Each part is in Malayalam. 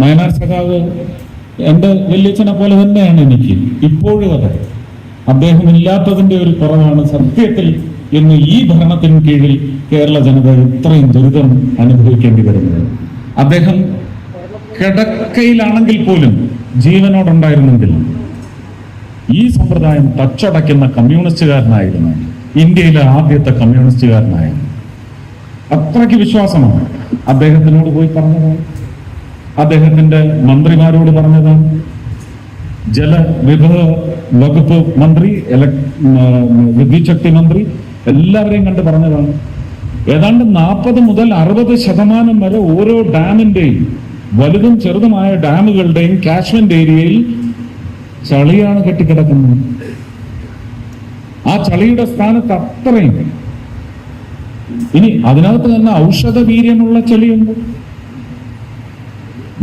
നയനാർ സഖാവ് എന്റെ വല്യച്ഛനെ പോലെ തന്നെയാണ് എനിക്ക്. ഇപ്പോഴും അതെ. അദ്ദേഹം ഇല്ലാത്തതിന്റെ ഒരു കുറവാണ് സത്യത്തിൽ എന്ന് ഈ ഭരണത്തിന് കീഴിൽ കേരള ജനത ഇത്രയും ദുരിതം അനുഭവിക്കേണ്ടി വരുന്നത്. അദ്ദേഹം കിടക്കയിലാണെങ്കിൽ പോലും ജീവനോടുണ്ടായിരുന്നെങ്കിൽ ഈ സമ്പ്രദായം തച്ചടയ്ക്കുന്ന കമ്മ്യൂണിസ്റ്റുകാരനായിരുന്നു. ഇന്ത്യയിലെ ആദ്യത്തെ കമ്മ്യൂണിസ്റ്റുകാരനായിരുന്നു. അത്രയ്ക്ക് വിശ്വാസമാണ് അദ്ദേഹത്തിനോട് പോയി പറഞ്ഞതാണ് അദ്ദേഹത്തിന്റെ മന്ത്രിമാരോട് പറഞ്ഞതാണ് ജലവിഭവ വകുപ്പ് മന്ത്രി വിദ്യുച്ഛക്തി മന്ത്രി എല്ലാവരെയും കണ്ട് പറഞ്ഞതാണ്. ഏതാണ്ട് നാൽപ്പത് മുതൽ അറുപത് ശതമാനം വരെ ഓരോ ഡാമിന്റെയും വലുതും ചെറുതുമായ ഡാമുകളുടെയും കാഷ്മെന്റ് ഏരിയയിൽ ചളിയാണ് കെട്ടിക്കിടക്കുന്നത്. ആ ചളിയുടെ സ്ഥാനത്ത് അത്രയും. ഇനി അതിനകത്ത് തന്നെ ഔഷധ വീര്യമുള്ള ചെളിയുണ്ട്.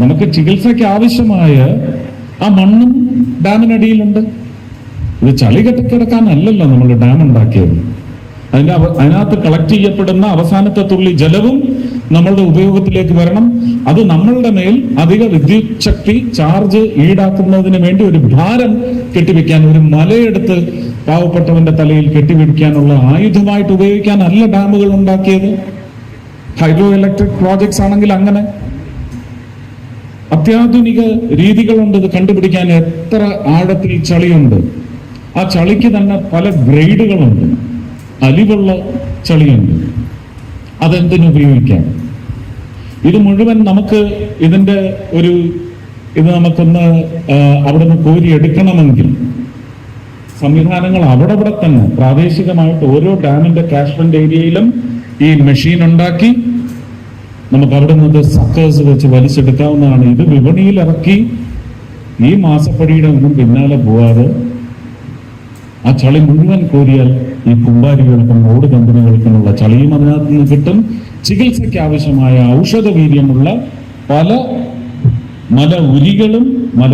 നമുക്ക് ചികിത്സയ്ക്ക് ആവശ്യമായ ആ മണ്ണും ഡാമിനടിയിലുണ്ട് ഇത് ചളി കെട്ടിക്കിടക്കാനല്ലല്ലോ നമ്മൾ ഡാം ഉണ്ടാക്കിയത്. അതിന്റെ അതിനകത്ത് കളക്ട് ചെയ്യപ്പെടുന്ന അവസാനത്തെ തുള്ളി ജലവും നമ്മളുടെ ഉപയോഗത്തിലേക്ക് വരണം. അത് നമ്മളുടെ മേൽ അധിക വിദ്യുത് ശക്തി ചാർജ് ഈടാക്കുന്നതിന് വേണ്ടി ഒരു ഭാരം കെട്ടിവെക്കാൻ ഒരു മലയെടുത്ത് പാവപ്പെട്ടവന്റെ തലയിൽ കെട്ടിവെക്കാനുള്ള ആയുധമായിട്ട് ഉപയോഗിക്കാൻ അല്ല ഡാമുകൾ ഉണ്ടാക്കിയത്. ഹൈഡ്രോ ഇലക്ട്രിക് പ്രോജക്ട്സ് ആണെങ്കിൽ അങ്ങനെ. അത്യാധുനിക രീതികളുണ്ട് ഇത് കണ്ടുപിടിക്കാൻ എത്ര ആഴത്തിൽ ചളിയുണ്ട്. ആ ചളിക്ക് തന്നെ പല ഗ്രേഡുകളുണ്ട്. അലിവുള്ള ചളിയുണ്ട്. അതെന്തിനു ഉപയോഗിക്കാം? ഇത് മുഴുവൻ നമുക്ക് ഇതിന്റെ ഒരു ഇത് നമുക്കൊന്ന് അവിടെ നിന്ന് കോരി എടുക്കണമെങ്കിൽ സംവിധാനങ്ങൾ അവിടെ തന്നെ പ്രാദേശികമായിട്ട് ഓരോ ഡാമിന്റെ കാഷ്മെന്റ് ഏരിയയിലും ഈ മെഷീൻ ഉണ്ടാക്കി നമുക്ക് അവിടെ നിന്ന് സക്കേഴ്സ് വെച്ച് വലിച്ചെടുക്കാവുന്നതാണ്. ഇത് വിപണിയിൽ ഇറക്കി ഈ മാസപ്പടിയുടെ ഒന്നും പിന്നാലെ പോവാതെ ആ ചളി മുഴുവൻ കോരിയാൽ ഈ കുമ്പാരികൾക്കും റോഡ് കമ്പനികൾക്കുമുള്ള ചളിയും അതിനകത്ത് നിന്ന് കിട്ടും. ചികിത്സയ്ക്ക് ആവശ്യമായ ഔഷധ വീര്യമുള്ള പല മല ഉരികളും മല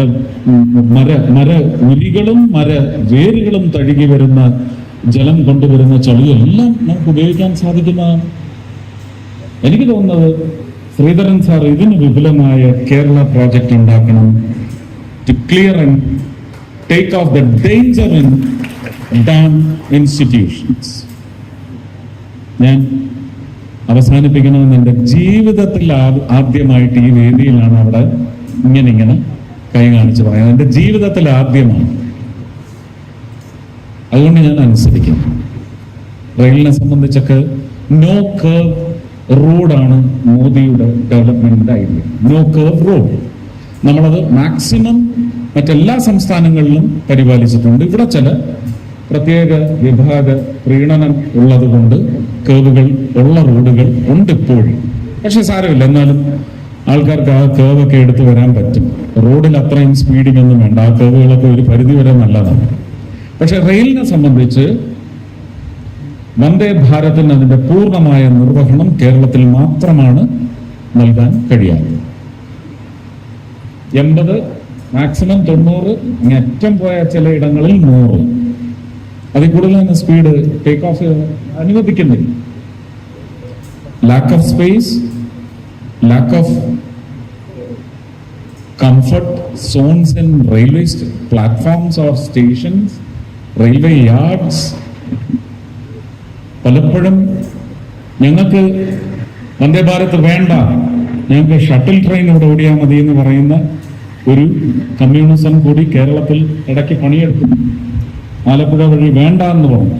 മര മര ഉരികളും മര വേരുകളും തഴുകി വരുന്ന ജലം കൊണ്ടുവരുന്ന ചളിയെല്ലാം നമുക്ക് ഉപയോഗിക്കാൻ സാധിക്കുന്നതാണ്. എനിക്ക് തോന്നുന്നത് ശ്രീധരൻ സാർ ഇതിന് വിപുലമായ കേരള പ്രോജക്റ്റ് ഉണ്ടാക്കണം to clear and take off the danger in dam institutions ഞാൻ അവസാനിപ്പിക്കണമെന്ന് എന്റെ ജീവിതത്തിൽ ആദ്യമായിട്ട് ഈ വേദിയിലാണ് അവിടെ ഇങ്ങനെ ഇങ്ങനെ കൈ കാണിച്ച് പറയുന്നത്. എന്റെ ജീവിതത്തിൽ ആദ്യമാണ്. അതുകൊണ്ട് ഞാൻ അനുസരിക്കും. റെയിലിനെ സംബന്ധിച്ചൊക്കെ നോ കർവ് റോഡാണ് മോദിയുടെ development idea no curve road. നമ്മളത് മാക്സിമം മറ്റെല്ലാ സംസ്ഥാനങ്ങളിലും പരിപാലിച്ചിട്ടുണ്ട്. ഇവിടെ ചില പ്രത്യേക വിഭാഗ പ്രീണനം ഉള്ളത് കൊണ്ട് കേവുകൾ ഉള്ള റോഡുകൾ ഉണ്ട് ഇപ്പോഴും പക്ഷെ സാരമില്ല. എന്നാലും ആൾക്കാർക്ക് ആ കേവൊക്കെ എടുത്തു വരാൻ പറ്റും. റോഡിൽ അത്രയും സ്പീഡിംഗ് ഒന്നും വേണ്ട. ആ കേവുകളൊക്കെ ഒരു പരിധി വരെ നല്ലതാണ്. പക്ഷെ റെയിലിനെ സംബന്ധിച്ച് വന്ദേ ഭാരതിന് അതിന്റെ പൂർണമായ നിർവഹണം കേരളത്തിൽ മാത്രമാണ് നൽകാൻ കഴിയാത്തത്. എൺപത് മാക്സിമം തൊണ്ണൂറ് അറ്റം പോയ ചില ഇടങ്ങളിൽ നൂറ്. അതിൽ കൂടുതൽ തന്നെ സ്പീഡ് ടേക്ക് ഓഫ് അനുവദിക്കുന്നില്ല. Lack of space lack of comfort zones in railway platforms or stations railway yards പലപ്പോഴും ഞങ്ങൾക്ക് വന്ദേ ഭാരത് വേണ്ട. ഞങ്ങൾക്ക് ഷട്ടിൽ ട്രെയിൻ ഇവിടെ ഓടിയാൽ മതി എന്ന് പറയുന്ന ഒരു കമ്മ്യൂണിസം കൂടി കേരളത്തിൽ ഇടയ്ക്ക് പണിയെടുത്തു ആലപ്പുഴ വഴി വേണ്ട എന്ന് പറഞ്ഞു.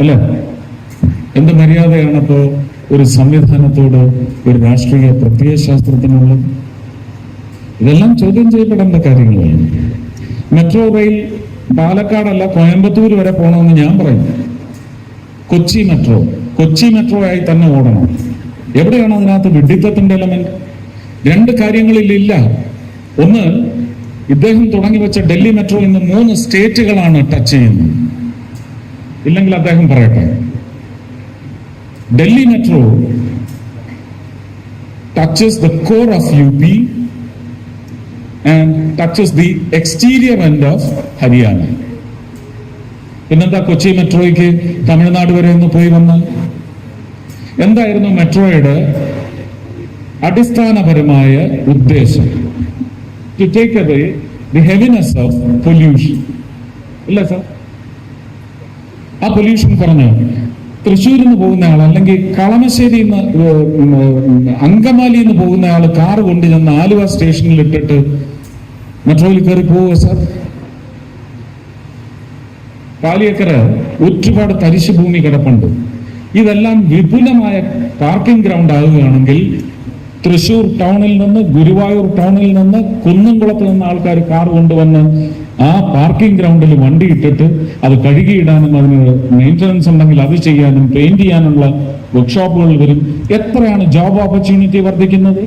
അല്ലേ? എന്ത് മര്യാദയാണ് ഇപ്പോ ഒരു സംവിധാനത്തോട് ഒരു രാഷ്ട്രീയ പ്രത്യയശാസ്ത്രത്തിനുള്ളത് ഇതെല്ലാം ചോദ്യം ചെയ്യപ്പെടേണ്ട കാര്യങ്ങളാണ്. മെട്രോ റെയിൽ പാലക്കാടല്ല കോയമ്പത്തൂർ വരെ പോകണമെന്ന് ഞാൻ പറയുന്നു കൊച്ചി മെട്രോ. കൊച്ചി മെട്രോ ആയി തന്നെ ഓടണം. എവിടെയാണ് അതിനകത്ത് വിഡിത്തത്തിന്റെ എലമെന്റ് രണ്ട് കാര്യങ്ങളിലില്ല. ഒന്ന് ഇദ്ദേഹം തുടങ്ങി വെച്ച ഡൽഹി മെട്രോ ഇന്ന് മൂന്ന് സ്റ്റേറ്റുകളാണ് ടച്ച് ചെയ്യുന്നത്. ഇല്ലെങ്കിൽ അദ്ദേഹം പറയട്ടെ. Delhi metro touches the core of U P and touches the exterior end of Haryana പിന്നെന്താ കൊച്ചി മെട്രോയ്ക്ക് തമിഴ്നാട് വരെ ഒന്ന് പോയി വന്ന്? എന്തായിരുന്നു മെട്രോയുടെ അടിസ്ഥാനപരമായ ഉദ്ദേശം? To take away the heaviness of pollution ഇല്ല സർ ആ പൊല്യൂഷൻ പറഞ്ഞ? തൃശ്ശൂരിൽ നിന്ന് പോകുന്ന ആൾ അല്ലെങ്കിൽ കളമശ്ശേരിയിൽ നിന്ന് അങ്കമാലിയിൽ നിന്ന് ആൾ കാറ് കൊണ്ട് ചെന്ന് ആലുവ സ്റ്റേഷനിൽ ഇട്ടിട്ട് മെട്രോയിൽ കയറി പോവുക സാർ പാലിയക്കര ഒരുപാട് തരിശുഭൂമി കിടപ്പുണ്ട്. ഇതെല്ലാം വിപുലമായ പാർക്കിംഗ് ഗ്രൗണ്ട് ആകുകയാണെങ്കിൽ തൃശൂർ ടൗണിൽ നിന്ന് ഗുരുവായൂർ ടൗണിൽ നിന്ന് കുന്നംകുളത്ത് നിന്ന് ആൾക്കാർ കാർ കൊണ്ടുവന്ന് ആ പാർക്കിംഗ് ഗ്രൗണ്ടിൽ വണ്ടി ഇട്ടിട്ട് അത് കഴുകിയിടാനും അതിന് മെയിന്റനൻസ് ഉണ്ടെങ്കിൽ അത് ചെയ്യാനും പെയിന്റ് ചെയ്യാനുള്ള വർക്ക്ഷോപ്പുകൾ വരും. എത്രയാണ് ജോബ് ഓപ്പർച്യൂണിറ്റി വർദ്ധിക്കുന്നത്?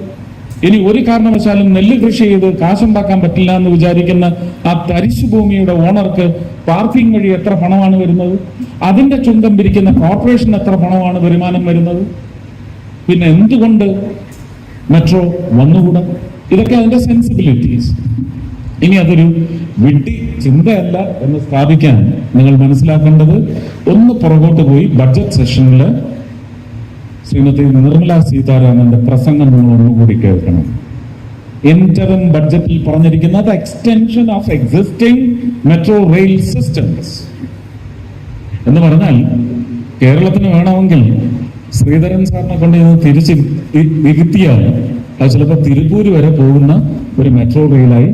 ഇനി ഒരു കാരണവശാലും നെല്ല് കൃഷി ചെയ്ത് കാശുണ്ടാക്കാൻ പറ്റില്ല എന്ന് വിചാരിക്കുന്ന ആ തരിശു ഭൂമിയുടെ ഓണർക്ക് പാർക്കിംഗ് വഴി എത്ര പണമാണ് വരുന്നത്? അതിന്റെ ചുങ്കം പിരിക്കുന്ന കോർപ്പറേഷൻ എത്ര പണമാണ് വരുമാനം വരുന്നത്? പിന്നെ എന്തുകൊണ്ട് മെട്രോ വന്നുകൂടാ? ഇതൊക്കെ അതിന്റെ സെൻസിബിലിറ്റീസ് ഇനി അതൊരു വിഡ്ഢി ചിന്തയല്ല എന്ന് സ്ഥാപിക്കാൻ നിങ്ങൾ മനസ്സിലാക്കേണ്ടത്. ഒന്ന് പുറകോട്ട് പോയി ബഡ്ജറ്റ് സെഷനിൽ ശ്രീമതി നിർമ്മല സീതാരാമന്റെ പ്രസംഗം നിങ്ങൾ ഒന്നുകൂടി കേൾക്കണം. ഇന്ററും ബഡ്ജറ്റിൽ പറഞ്ഞിരിക്കുന്നത് extension of existing metro rail systems എന്ന് പറഞ്ഞാൽ കേരളത്തിന് വേണമെങ്കിൽ ശ്രീധരൻ സാറിനെ കൊണ്ട് ഇത് തിരിച്ച് വികുത്തിയാൽ അത് ചിലപ്പോൾ തിരുപ്പൂര് വരെ പോകുന്ന ഒരു മെട്രോ റെയിലായി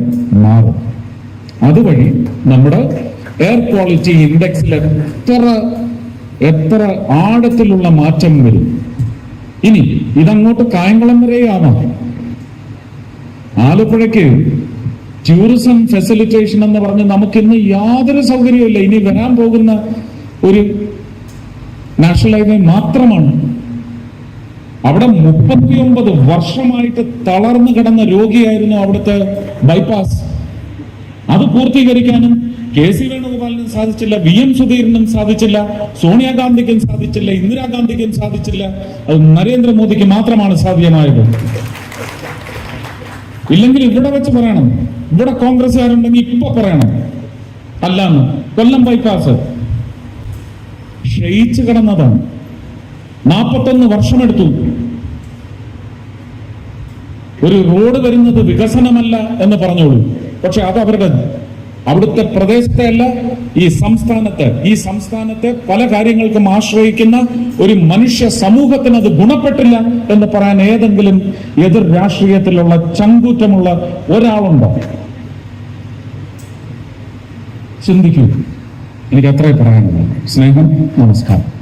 മാറും. അതുവഴി നമ്മുടെ എയർ ക്വാളിറ്റി ഇൻഡെക്സിൽ എത്ര എത്ര ആഴത്തിലുള്ള മാറ്റം വരും? ഇനി ഇതങ്ങോട്ട് കായംകുളം വരെയാവാം ആലപ്പുഴയ്ക്ക് ടൂറിസം ഫെസിലിറ്റേഷൻ എന്ന് പറഞ്ഞ് നമുക്കിന്ന് യാതൊരു സൗകര്യമില്ല ഇനി വരാൻ പോകുന്ന ഒരു നാഷണൽ ഹൈവേ മാത്രമാണ്. അവിടെ മുപ്പത്തിയൊമ്പത് വർഷമായിട്ട് തളർന്നു കിടന്ന രോഗിയായിരുന്നു അവിടുത്തെ ബൈപ്പാസ് അത് പൂർത്തീകരിക്കാനും കെ സി വേണുഗോപാലിനും സാധിച്ചില്ല വി എം സുധീരനും സാധിച്ചില്ല സോണിയാഗാന്ധിക്കും സാധിച്ചില്ല ഇന്ദിരാഗാന്ധിക്കും സാധിച്ചില്ല. അത് നരേന്ദ്രമോദിക്ക് മാത്രമാണ് സാധ്യമായത്. ഇല്ലെങ്കിൽ ഇവിടെ വെച്ച് പറയണം. ഇവിടെ കോൺഗ്രസ്സുകാരുണ്ടെങ്കിൽ ഇപ്പൊ പറയണം. അല്ലാന്ന് കൊല്ലം ബൈപ്പാസ്. ക്ഷയിച്ചു കിടന്നതാണ്. നാൽപ്പത്തൊന്ന് വർഷമെടുത്തു. ഒരു റോഡ് വരുന്നത് വികസനമല്ല എന്ന് പറഞ്ഞോളൂ. പക്ഷെ അത് അവരുടെ അവിടുത്തെ പ്രദേശത്തെ അല്ല ഈ സംസ്ഥാനത്ത്. ഈ സംസ്ഥാനത്തെ പല കാര്യങ്ങൾക്കും ആശ്രയിക്കുന്ന ഒരു മനുഷ്യ സമൂഹത്തിന് അത് ഗുണപ്പെട്ടില്ല എന്ന് പറയാൻ ഏതെങ്കിലും എതിർ രാഷ്ട്രീയത്തിലുള്ള ചങ്കൂറ്റമുള്ള ഒരാളുണ്ടോ? ചിന്തിക്കൂ. എനിക്ക് അത്രേ പറയാനുള്ളൂ. സ്നേഹം നമസ്കാരം.